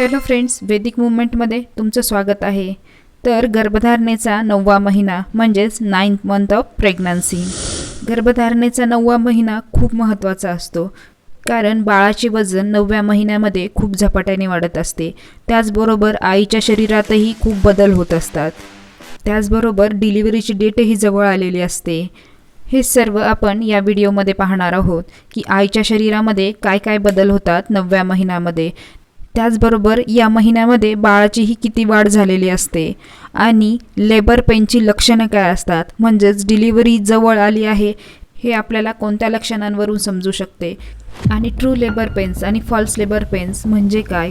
Hello friends वैदिक मुवमेंटमध्ये तुमचं स्वागत आहे. तर गर्भधारणेचा नववा महिना म्हणजेच नाईन्थ मंथ ऑफ प्रेग्नन्सी गर्भधारणेचा नववा महिना खूप महत्त्वाचा असतो. कारण बाळाचे वजन नवव्या महिन्यामध्ये खूप झपाट्याने वाढत असते. त्याचबरोबर आईच्या शरीरातही खूप बदल होत असतात. त्याचबरोबर डिलिव्हरीची डेटही जवळ आलेली असते. हे सर्व आपण या व्हिडिओमध्ये पाहणार आहोत की आईच्या शरीरामध्ये काय काय बदल होतात नवव्या महिन्यामध्ये. त्याचबरोबर या महिन्यामध्ये बाळाचीही किती वाढ झालेली असते. आणि लेबर पेनची लक्षणं काय असतात? म्हणजेच डिलिव्हरी जवळ आली आहे हे आपल्याला कोणत्या लक्षणांवरून समजू शकते? आणि ट्रू लेबर पेन्स आणि फॉल्स लेबर पेन्स म्हणजे काय?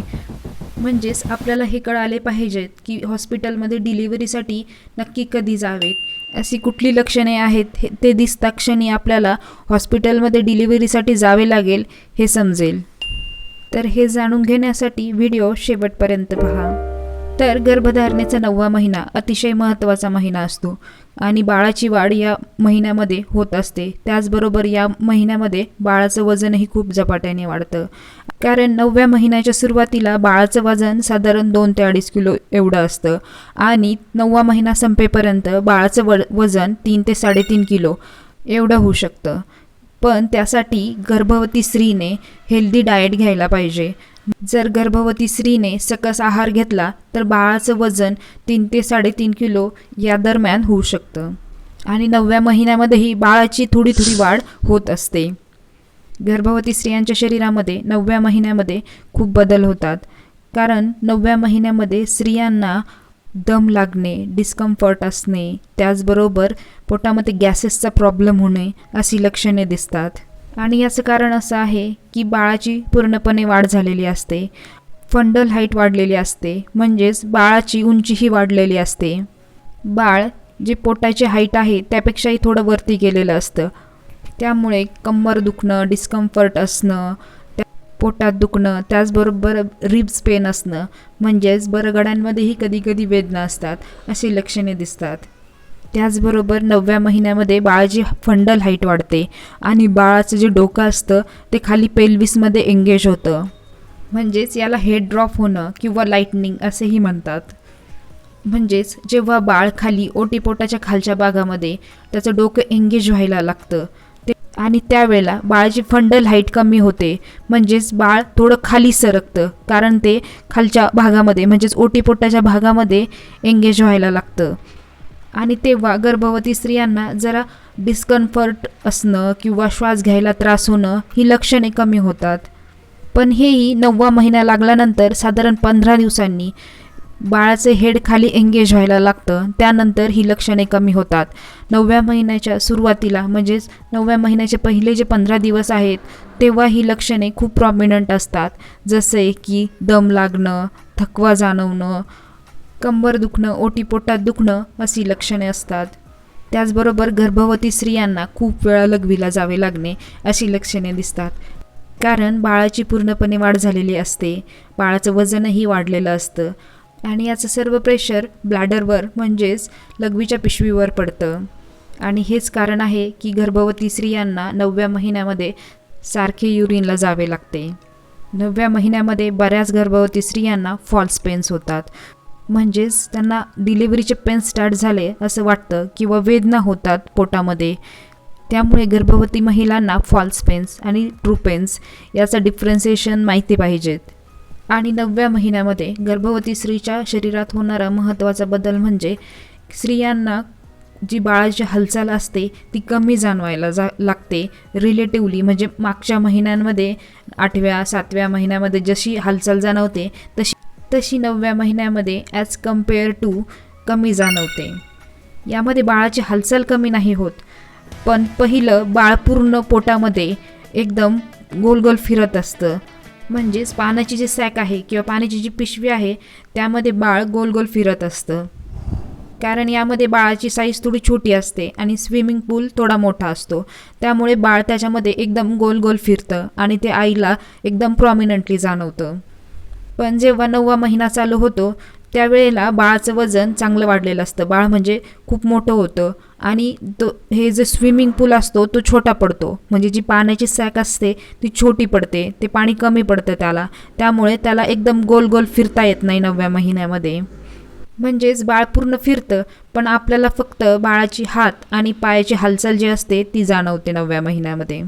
म्हणजेच आपल्याला हे कळाले पाहिजेत की हॉस्पिटलमध्ये डिलिव्हरीसाठी नक्की कधी जावेत. अशी कुठली लक्षणे आहेत हे ते दिसता क्षणी आपल्याला हॉस्पिटलमध्ये डिलिव्हरीसाठी जावे लागेल हे समजेल. तर हे जाणून घेण्यासाठी व्हिडिओ शेवटपर्यंत पहा. तर गर्भधारणेचा नववा महिना अतिशय महत्त्वाचा महिना असतो आणि बाळाची वाढ या महिन्यामध्ये होत असते. त्याचबरोबर या महिन्यामध्ये बाळाचं वजनही खूप झपाट्याने वाढतं. कारण नवव्या महिन्याच्या सुरुवातीला बाळाचं वजन साधारण दोन ते अडीच किलो एवढं असतं आणि नववा महिना संपेपर्यंत बाळाचं व वजन तीन ते साडेतीन किलो एवढं होऊ शकतं. पण त्यासाठी गर्भवती स्त्रीने हेल्दी डाएट घ्यायला पाहिजे. जर गर्भवती स्त्रीने सकस आहार घेतला तर बाळाचं वजन तीन ते साडेतीन किलो या दरम्यान होऊ शकतं. आणि नवव्या महिन्यामध्येही बाळाची थोडी थोडी वाढ होत असते. गर्भवती स्त्रियांच्या शरीरामध्ये नवव्या महिन्यामध्ये खूप बदल होतात. कारण नवव्या महिन्यामध्ये स्त्रियांना दम लागणे डिस्कम्फर्ट असणे त्याचबरोबर पोटामध्ये गॅसेसचा प्रॉब्लेम होणे अशी लक्षणे दिसतात. आणि याचं कारण असं आहे की बाळाची पूर्णपणे वाढ झालेली असते. फंडल हाईट वाढलेली असते. म्हणजेच बाळाची उंचीही वाढलेली असते. बाळ जे पोटाचे हाईट आहे त्यापेक्षाही थोडं वरती गेलेलं असतं. त्यामुळे कंबर दुखणं डिस्कम्फर्ट असणं पोटात दुखणं त्याचबरोबर रिब्स पेन असणं म्हणजेच बरगड्यांमध्येही कधी कधी वेदना असतात अशी लक्षणे दिसतात. त्याचबरोबर नवव्या महिन्यामध्ये बाळाची फंडल हाईट वाढते आणि बाळाचं जे डोकं असतं ते खाली पेल्विसमध्ये एंगेज होतं. म्हणजेच याला हेड ड्रॉप होणं किंवा लाईटनिंग असेही म्हणतात. म्हणजेच जेव्हा बाळ खाली ओटीपोटाच्या खालच्या भागामध्ये त्याचं डोकं एंगेज व्हायला लागतं आणि त्यावेळेला बाळाची फंडल हाईट कमी होते. म्हणजेच बाळ थोडं खाली सरकतं. कारण ते खालच्या भागामध्ये म्हणजेच ओटीपोटाच्या भागामध्ये एंगेज व्हायला लागतं. आणि तेव्हा गर्भवती स्त्रियांना जरा डिस्कम्फर्ट असणं किंवा श्वास घ्यायला त्रास होणं ही लक्षणे कमी होतात. पण हेही नववा महिना लागल्यानंतर साधारण पंधरा दिवसांनी बाळाचे हेड खाली एंगेज व्हायला लागतं. त्यानंतर ही लक्षणे कमी होतात. नवव्या महिन्याच्या सुरुवातीला म्हणजेच नवव्या महिन्याचे पहिले जे पंधरा दिवस आहेत तेव्हा ही लक्षणे खूप प्रॉमिनंट असतात. जसे की दम लागणं थकवा जाणवणं कंबर दुखणं ओटीपोटात दुखणं अशी लक्षणे असतात. त्याचबरोबर गर्भवती स्त्रियांना खूप वेळा लघवीला जावे लागणे अशी लक्षणे दिसतात. कारण बाळाची पूर्णपणे वाढ झालेली असते. बाळाचं वजनही वाढलेलं असतं. आणि याचं सर्व प्रेशर ब्लॅडरवर म्हणजेच लघवीच्या पिशवीवर पडतं. आणि हेच कारण आहे की गर्भवती स्त्रियांना नवव्या महिन्यामध्ये सारखे युरिनला जावे लागते. नवव्या महिन्यामध्ये बऱ्याच गर्भवती स्त्रियांना फॉल्स पेन्स होतात. म्हणजेच त्यांना डिलिव्हरीचे पेन स्टार्ट झाले असं वाटतं किंवा वेदना होतात पोटामध्ये. त्यामुळे गर्भवती महिलांना फॉल्स पेन्स आणि ट्रू पेन्स याचं डिफरन्सिएशन माहिती पाहिजेत. आणि नवव्या महिन्यामध्ये गर्भवती स्त्रीच्या शरीरात होणारा महत्त्वाचा बदल म्हणजे स्त्रियांना जी बाळाची हालचाल असते ती कमी जाणवायला जा लागते. रिलेटिवली म्हणजे मागच्या महिन्यांमध्ये आठव्या सातव्या महिन्यामध्ये जशी हालचाल जाणवते तशी तशी नवव्या महिन्यामध्ये ॲज कंपेअर टू कमी जाणवते. यामध्ये बाळाची हालचाल कमी नाही होत पण पहिलं बाळ पूर्ण पोटामध्ये एकदम गोल गोल फिरत असतं. म्हणजेच पाण्याची जी सॅक आहे किंवा पाण्याची जी पिशवी आहे त्यामध्ये बाळ गोल गोल फिरत असतं. कारण यामध्ये बाळाची साईज थोडी छोटी असते आणि स्विमिंग पूल थोडा मोठा असतो. त्यामुळे बाळ त्याच्यामध्ये एकदम गोल गोल फिरतं आणि ते आईला एकदम प्रॉमिनंटली जाणवतं. पण जेव्हा नववा महिना चालू होतो त्यावेळेला बाळाचं वजन चांगलं वाढलेलं असतं. बाळ म्हणजे खूप मोठं होतं आणि तो हे जे स्विमिंग पूल असतो तो छोटा पडतो. म्हणजे जी पाण्याची सॅक असते ती छोटी पडते. ते पाणी कमी पडतं त्याला. त्यामुळे त्याला एकदम गोल गोल फिरता येत नाही नवव्या महिन्यामध्ये. म्हणजेच बाळ पूर्ण फिरतं पण आपल्याला फक्त बाळाची हात आणि पायाची हालचाल जी असते ती जाणवते नवव्या महिन्यामध्ये.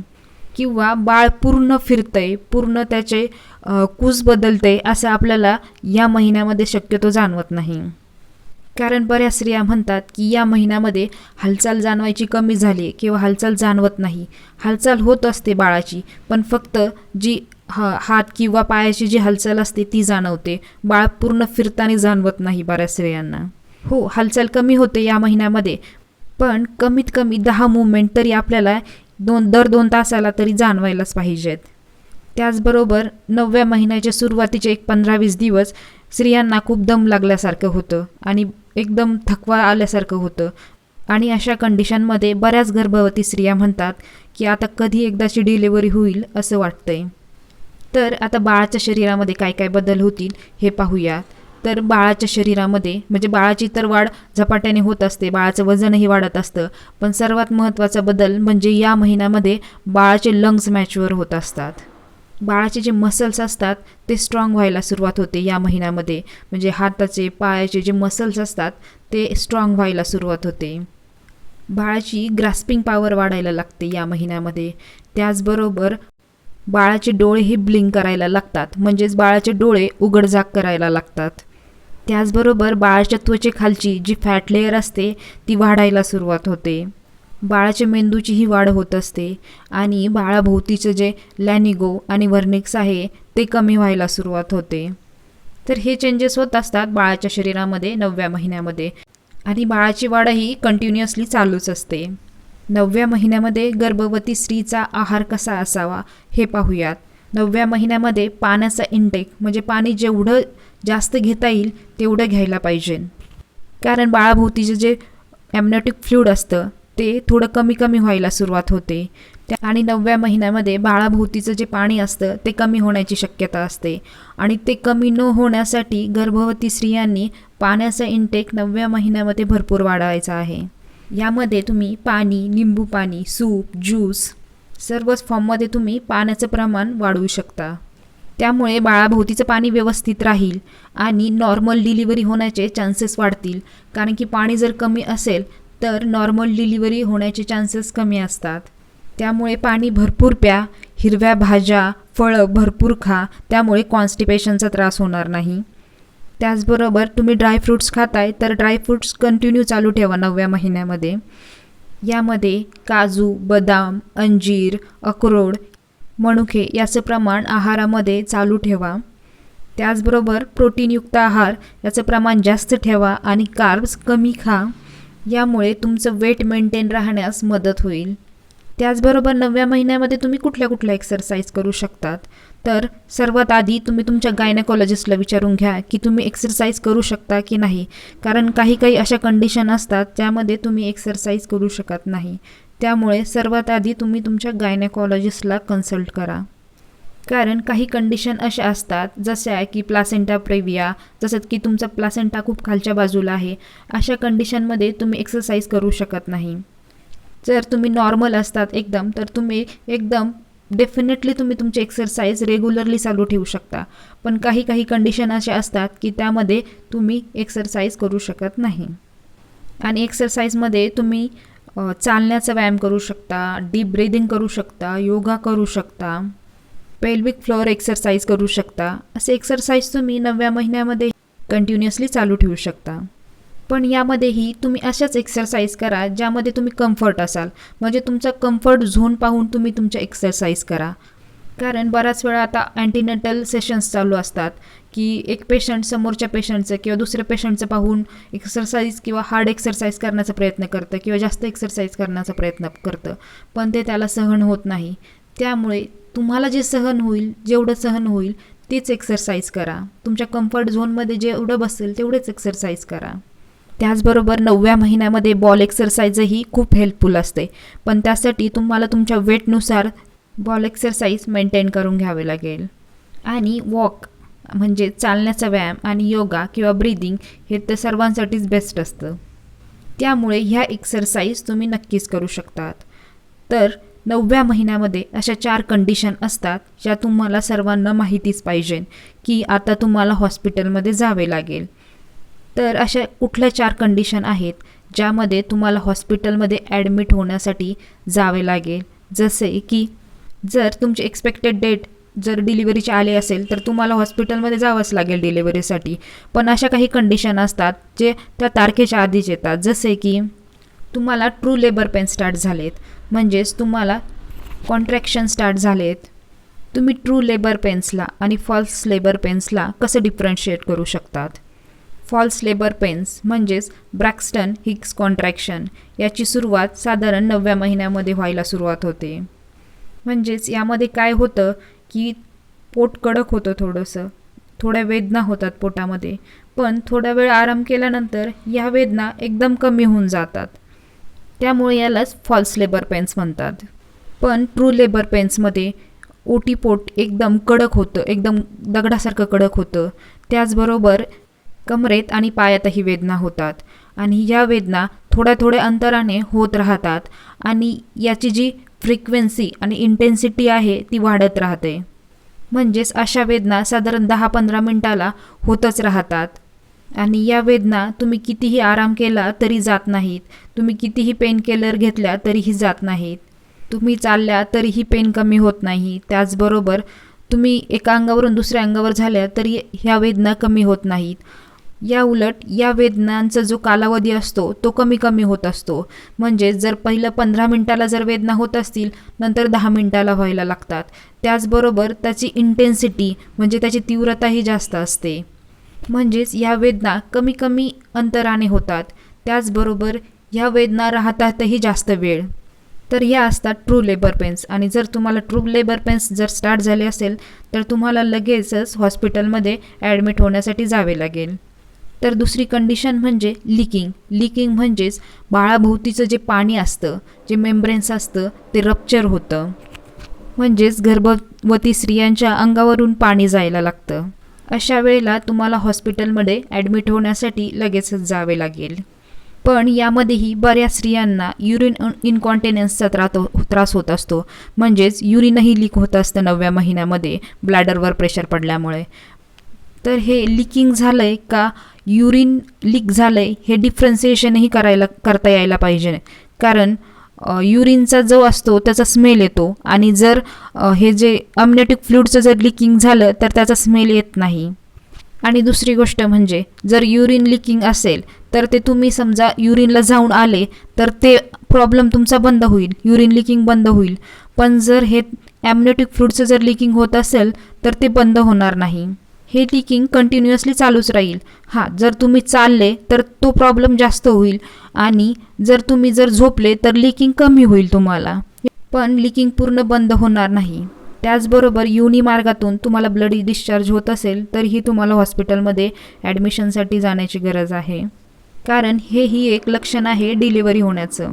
किंवा बाळ पूर्ण फिरतंय पूर्ण त्याचे कूस बदलते असं आपल्याला या महिन्यामध्ये शक्यतो जाणवत नाही. कारण बऱ्याच स्त्रिया म्हणतात की या महिन्यामध्ये हालचाल जाणवायची कमी झाली किंवा हालचाल जाणवत नाही. हालचाल होत असते बाळाची पण फक्त जी ह हात किंवा पायाची जी हालचाल असते ती जाणवते. बाळ पूर्ण फिरताना जाणवत नाही बऱ्याच स्त्रियांना. हो हालचाल कमी होते या महिन्यामध्ये पण कमीत कमी दहा मुवमेंट तरी आपल्याला दोन दर दोन तासाला तरी जाणवायलाच पाहिजेत. त्याचबरोबर नवव्या महिन्याच्या सुरुवातीचे एक पंधरा वीस दिवस स्त्रियांना खूप दम लागल्यासारखं होतं आणि एकदम थकवा आल्यासारखं होतं. आणि अशा कंडिशनमध्ये बऱ्याच गर्भवती स्त्रिया म्हणतात की आता कधी एकदाची डिलिव्हरी होईल असं वाटतंय. तर आता बाळाच्या शरीरामध्ये काय काय बदल होतील हे पाहूयात. तर बाळाच्या शरीरामध्ये म्हणजे बाळाची तर वाढ झपाट्याने होत असते बाळाचं वजनही वाढत असतं. पण सर्वात महत्त्वाचा बदल म्हणजे या महिन्यामध्ये बाळाचे लंग्स मॅच्युअर होत असतात. बाळाचे जे मसल्स असतात ते स्ट्रॉंग व्हायला सुरुवात होते या महिन्यामध्ये. म्हणजे हाताचे पायाचे जे मसल्स असतात ते स्ट्रॉंग व्हायला सुरुवात होते. बाळाची ग्रास्पिंग पॉवर वाढायला लागते या महिन्यामध्ये. त्याचबरोबर बाळाचे डोळे हे ब्लिंक करायला लागतात. म्हणजेच बाळाचे डोळे उघडझाक करायला लागतात. त्याचबरोबर बाळाच्या त्वचेखालची जी फॅट लेअर असते ती वाढायला सुरुवात होते. बाळाच्या मेंदूचीही वाढ होत असते आणि बाळाभोवतीचं जे लॅनिगो आणि व्हर्निक्स आहे ते कमी व्हायला सुरुवात होते. तर हे चेंजेस होत असतात बाळाच्या शरीरामध्ये नवव्या महिन्यामध्ये. आणि बाळाची वाढ ही कंटिन्युअसली चालूच असते. नवव्या महिन्यामध्ये गर्भवती स्त्रीचा आहार कसा असावा हे पाहूयात. नवव्या महिन्यामध्ये पाण्याचा इंटेक म्हणजे पाणी जेवढं जास्त घेता येईल तेवढं घ्यायला पाहिजे. कारण बाळाभोवतीचं जे ॲमनॉटिक फ्लूड असतं ते थोडं कमी कमी व्हायला सुरुवात होते. त्या आणि नवव्या महिन्यामध्ये बाळाभोवतीचं जे पाणी असतं ते कमी होण्याची शक्यता असते. आणि ते कमी न होण्यासाठी गर्भवती स्त्रियांनी पाण्याचा इंटेक नवव्या महिन्यामध्ये भरपूर वाढवायचा आहे. यामध्ये तुम्ही पाणी लिंबू पाणी सूप ज्यूस सर्वच फॉर्ममध्ये तुम्ही पाण्याचं प्रमाण वाढवू शकता. त्यामुळे बाळाभोवतीचं पाणी व्यवस्थित राहील आणि नॉर्मल डिलिव्हरी होण्याचे चान्सेस वाढतील. कारण की पाणी जर कमी असेल तर नॉर्मल डिलिव्हरी होण्याचे चान्सेस कमी असतात. त्यामुळे पाणी भरपूर प्या हिरव्या भाज्या फळं भरपूर खा त्यामुळे कॉन्स्टिपेशनचा त्रास होणार नाही. त्याचबरोबर तुम्ही ड्रायफ्रूट्स खाताय तर ड्रायफ्रूट्स कंटिन्यू चालू ठेवा नवव्या महिन्यामध्ये. यामध्ये काजू बदाम अंजीर अक्रोड मनुके याचं प्रमाण आहारामध्ये चालू ठेवा. त्याचबरोबर प्रोटीनयुक्त आहार याचं प्रमाण जास्त ठेवा आणि कार्ब्स कमी खा. यामुळे तुमचं वेट मेंटेन राहण्यास मदत होईल. त्याचबरोबर नवव्या महिन्यामध्ये तुम्ही कुठल्या कुठल्या एक्सरसाइज करू शकतात? तर सर्वात आधी तुम्ही तुमच्या गायनेकॉलॉजिस्टला विचारून घ्या की तुम्ही एक्सरसाइज करू शकता की नाही. कारण काही काही अशा कंडिशन असतात ज्यामध्ये तुम्ही एक्सरसाइज करू शकत नाही. त्यामुळे सर्वात आधी तुम्ही तुमच्या गायनेकॉलॉजिस्टला कन्सल्ट करा. कारण काही कंडिशन अशा असतात जशा की प्लासेंटा प्रेविया जसं की तुमचा प्लासेंटा खूप खालच्या बाजूला आहे अशा कंडिशनमध्ये तुम्ही एक्सरसाइज करू शकत नाही. जर तुम्ही नॉर्मल असतात एकदम तर तुम्ही एकदम डेफिनेटली तुम्ही तुमची एक्सरसाइज रेग्युलरली चालू ठेवू शकता. पण काही काही कंडिशन अशा असतात की त्यामध्ये तुम्ही एक्सरसाइज करू शकत नाही. आणि एक्सरसाइजमध्ये तुम्ही चालण्याचा व्यायाम करू शकता डीप ब्रीदिंग करू शकता योगा करू शकता पेल्विक फ्लोअर एक्सरसाइज करू शकता. असे एक्सरसाइज तुम्ही नवव्या महिन्यामध्ये कंटिन्युअसली चालू ठेवू शकता. पण यामध्येही तुम्ही अशाच एक्सरसाइज करा ज्यामध्ये तुम्ही कम्फर्ट असाल. म्हणजे तुमचा कम्फर्ट झोन पाहून तुम्ही तुमच्या एक्सरसाइज करा. कारण बऱ्याच वेळा आता अँटीनेटल सेशन्स चालू असतात. की एक पेशंट समोरच्या पेशंटचं किंवा दुसऱ्या पेशंटचं पाहून एक्सरसाइज किंवा हार्ड एक्सरसाइज करण्याचा प्रयत्न करतं किंवा जास्त एक्सरसाइज करण्याचा प्रयत्न करतं. पण ते त्याला सहन होत नाही. त्यामुळे तुम्हाला जे सहन होईल जेवढं सहन होईल तेच एक्सरसाइज करा. तुमच्या कम्फर्ट झोनमध्ये जेवढं बसेल तेवढेच एक्सरसाइज करा. त्याचबरोबर नवव्या महिन्यामध्ये बॉल एक्सरसाइजही खूप हेल्पफुल असते. पण त्यासाठी तुम्हाला तुमच्या वेटनुसार बॉल एक्सरसाइज मेंटेन करून घ्यावे लागेल. आणि वॉक म्हणजे चालण्याचा व्यायाम आणि योगा किंवा ब्रीदिंग हे तर सर्वांसाठीच बेस्ट असतं. त्यामुळे ह्या एक्सरसाइज तुम्ही नक्कीच करू शकतात. तर नवव्या महिन्यामध्ये अशा चार कंडिशन असतात ज्या तुम्हाला सर्वांना माहितीच पाहिजे की आता तुम्हाला हॉस्पिटलमध्ये जावे लागेल. तर अशा कुठल्या चार कंडिशन आहेत ज्यामध्ये तुम्हाला हॉस्पिटलमध्ये ॲडमिट होण्यासाठी जावे लागेल? जसे की जर तुमची एक्सपेक्टेड डेट जर डिलिव्हरीचे आले असेल तर तुम्हाला हॉस्पिटलमध्ये जावंच लागेल डिलिव्हरीसाठी. पण अशा काही कंडिशन असतात जे त्या तारखेच्या आधीच येतात. जसे की तुम्हाला ट्रू लेबर पेन स्टार्ट झालेत. म्हणजेच तुम्हाला कॉन्ट्रॅक्शन स्टार्ट झालेत. तुम्ही ट्रू लेबर पेन्सला आणि फॉल्स लेबर पेन्सला कसं डिफरन्शिएट करू शकतात? फॉल्स लेबर पेन्स म्हणजेच ब्रॅक्स्टन हिक्स कॉन्ट्रॅक्शन याची सुरुवात साधारण नवव्या महिन्यामध्ये व्हायला सुरुवात होते. म्हणजेच यामध्ये काय होतं? की पोट कडक होतं थोडंसं. थोड्या वेदना होतात पोटामध्ये. पण थोडा वेळ आराम केल्यानंतर ह्या वेदना एकदम कमी होऊन जातात. त्यामुळे यालाच फॉल्स लेबर पेन्स म्हणतात. पण ट्रू लेबर पेन्समध्ये ओटी पोट एकदम कडक होतं एकदम दगडासारखं कडक होतं. त्याचबरोबर कमरेत आणि पायातही वेदना होतात. आणि या वेदना थोड्या थोड्या अंतराने होत राहतात. आणि याची जी फ्रिक्वेन्सी आणि इंटेन्सिटी आहे ती वाढत राहते. म्हणजेच अशा वेदना साधारण दहा पंधरा मिनटाला होतच राहतात. आणि या वेदना तुम्ही कितीही आराम केला तरी जात नाहीत. तुम्ही कितीही पेन किलर घेतल्या तरीही जात नाहीत. तुम्ही चालल्या तरीही पेन कमी होत नाही. त्याचबरोबर तुम्ही एका अंगावरून दुसऱ्या अंगावर झाल्या तरी ह्या वेदना कमी होत नाहीत. या उलट या वेदनांचा जो कालावधी असतो तो कमी कमी होत असतो. म्हणजेच जर पहिलं पंधरा मिनटाला जर वेदना होत असतील नंतर दहा मिनटाला व्हायला लागतात. त्याचबरोबर त्याची इंटेन्सिटी म्हणजे त्याची तीव्रताही जास्त असते. म्हणजेच या वेदना कमी कमी अंतराने होतात. त्याचबरोबर ह्या वेदना राहतातही जास्त वेळ. तर ह्या असतात ट्रू लेबर पेन्स आणि जर तुम्हाला ट्रू लेबर पेन्स जर स्टार्ट झाले असेल तर तुम्हाला लगेचच हॉस्पिटलमध्ये ॲडमिट होण्यासाठी जावे लागेल. तर दुसरी कंडिशन म्हणजे लिकिंग लिकिंग म्हणजेच बाळाभोवतीचं जे पाणी असतं जे मेम्ब्रेन्स असतं ते रप्चर होतं. म्हणजेच गर्भवती स्त्रियांच्या अंगावरून पाणी जायला लागतं. अशा वेळेला तुम्हाला हॉस्पिटलमध्ये ॲडमिट होण्यासाठी लगेचच जावे लागेल. पण यामध्येही बऱ्याच स्त्रियांना युरिन इनकॉन्टेनन्सचा त्रास त्रास होत असतो. म्हणजेच युरिनही लीक होत असतं नवव्या महिन्यामध्ये ब्लॅडरवर प्रेशर पडल्यामुळे. तर हे लिकिंग झालं आहे का? युरिन लीक झालं आहे हे डिफरन्सिएशनही करायला करता यायला पाहिजे. कारण युरिनचा जो असतो त्याचा स्मेल येतो. आणि जर हे जे अमनेटिक फ्लूडचं जर लिकिंग झालं तर त्याचा स्मेल येत नाही. आणि दुसरी गोष्ट म्हणजे जर युरिन लिकिंग असेल तर ते तुम्ही समजा युरिनला जाऊन आले तर ते प्रॉब्लेम तुमचा बंद होईल. युरिन लिकिंग बंद होईल. पण जर हे ॲमनेटिक फ्लूडचं जर लिकिंग होत असेल तर ते बंद होणार नाही. हे लिकिंग कंटिन्युअसली चालूच राहील. हां जर तुम्ही चालले तर तो प्रॉब्लेम जास्त होईल. आणि जर तुम्ही जर झोपले तर लिकिंग कमी होईल तुम्हाला. पण लिकिंग पूर्ण बंद होणार नाही. त्याचबरोबर युनी मार्गातून तुम्हाला ब्लड डिस्चार्ज होत असेल तरीही तुम्हाला हॉस्पिटलमध्ये ॲडमिशनसाठी जाण्याची गरज आहे. कारण हे ही एक लक्षण आहे डिलिव्हरी होण्याचं.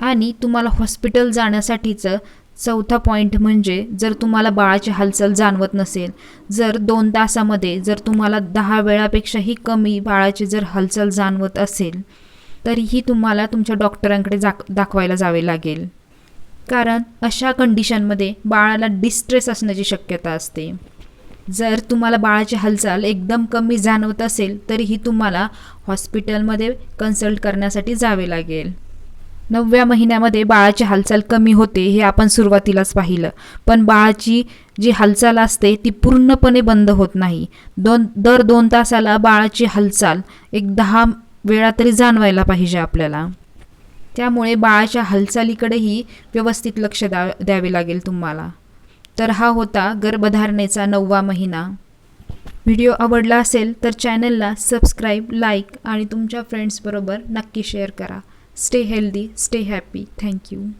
आणि तुम्हाला हॉस्पिटल जाण्यासाठीचं चौथा पॉईंट म्हणजे जर तुम्हाला बाळाची हालचाल जाणवत नसेल जर दोन तासामध्ये जर तुम्हाला दहा वेळापेक्षाही कमी बाळाची जर हालचाल जाणवत असेल तरीही तुम्हाला तुमच्या डॉक्टरांकडे जाक दाखवायला जावे लागेल. कारण अशा कंडिशनमध्ये बाळाला डिस्ट्रेस असण्याची शक्यता असते. जर तुम्हाला बाळाची हालचाल एकदम कमी जाणवत असेल तरीही तुम्हाला हॉस्पिटलमध्ये कन्सल्ट करण्यासाठी जावे लागेल. नवव्या महिन्यामध्ये बाळाची हालचाल कमी होते हे आपण सुरुवातीलाच पाहिलं. पण बाळाची जी हालचाल असते ती पूर्णपणे बंद होत नाही. दोन दर दोन तासाला बाळाची हालचाल एक दहा वेळा तरी जाणवायला पाहिजे आपल्याला. त्यामुळे बाळाच्या हालचालीकडेही व्यवस्थित लक्ष द्या द्यावे लागेल तुम्हाला. तर हा होता गर्भधारणेचा नववा महिना. व्हिडिओ आवडला असेल तर चॅनलला सबस्क्राईब लाईक आणि तुमच्या फ्रेंड्सबरोबर नक्की शेअर करा. Stay healthy, stay happy. Thank you.